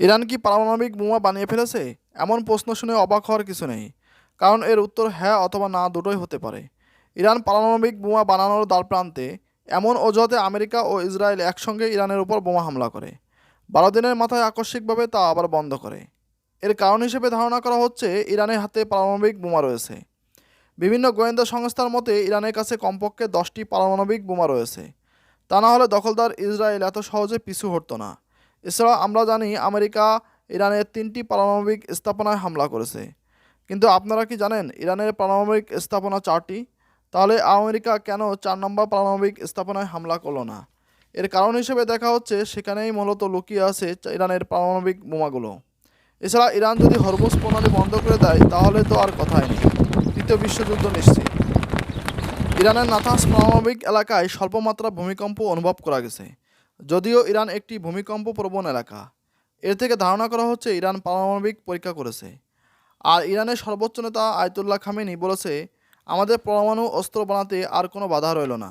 Iran কি পারমাণবিক বোমা বানিয়ে ফেলেছে? এমন প্রশ্ন শুনে অবাক হওয়ার কিছু নেই। কারণ এর উত্তর হ্যাঁ অথবা না দুটোই হতে পারে। ইরান পারমাণবিক বোমা বানানোর দ্বারপ্রান্তে এমন অজুহাতে আমেরিকা ও ইসরায়েল একসঙ্গে ইরানের উপর বোমা হামলা করে। বারো দিনের মাথায় আকস্মিকভাবে তা আবার বন্ধ করে। এর কারণ হিসেবে ধারণা করা হচ্ছে ইরানের হাতে পারমাণবিক বোমা রয়েছে। বিভিন্ন গোয়েন্দা সংস্থার মতে ইরানের কাছে কমপক্ষে দশটি পারমাণবিক বোমা রয়েছে। তা না হলে দখলদার ইসরায়েল এত সহজে পিছু হটতো না। এছাড়া আমরা জানি আমেরিকা ইরানের তিনটি পারমাণবিক স্থাপনায় হামলা করেছে। কিন্তু আপনারা কি জানেন ইরানের পারমাণবিক স্থাপনা চারটি? তাহলে আমেরিকা কেন চার নম্বর পারমাণবিক স্থাপনায় হামলা করল না? এর কারণ হিসেবে দেখা হচ্ছে সেখানেই মূলত লুকিয়ে আছে ইরানের পারমাণবিক বোমাগুলো। এছাড়া ইরান যদি হরমুজ প্রণালী বন্ধ করে দেয়, তাহলে তো আর কথাই নেই। তৃতীয় বিশ্বযুদ্ধ নিশ্চিত। ইরানের নাথাস পারমাণবিক এলাকায় স্বল্পমাত্রা ভূমিকম্প অনুভব করা গেছে। যদিও ইরান একটি ভূমিকম্প প্রবণ এলাকা। এর থেকে ধারণা করা হচ্ছে ইরান পারমাণবিক পরীক্ষা করেছে। আর ইরানের সর্বোচ্চ নেতা আয়তুল্লাহ খামেনি বলেছে, আমাদের পরমাণু অস্ত্র বানাতে আর কোনো বাধা রইল না।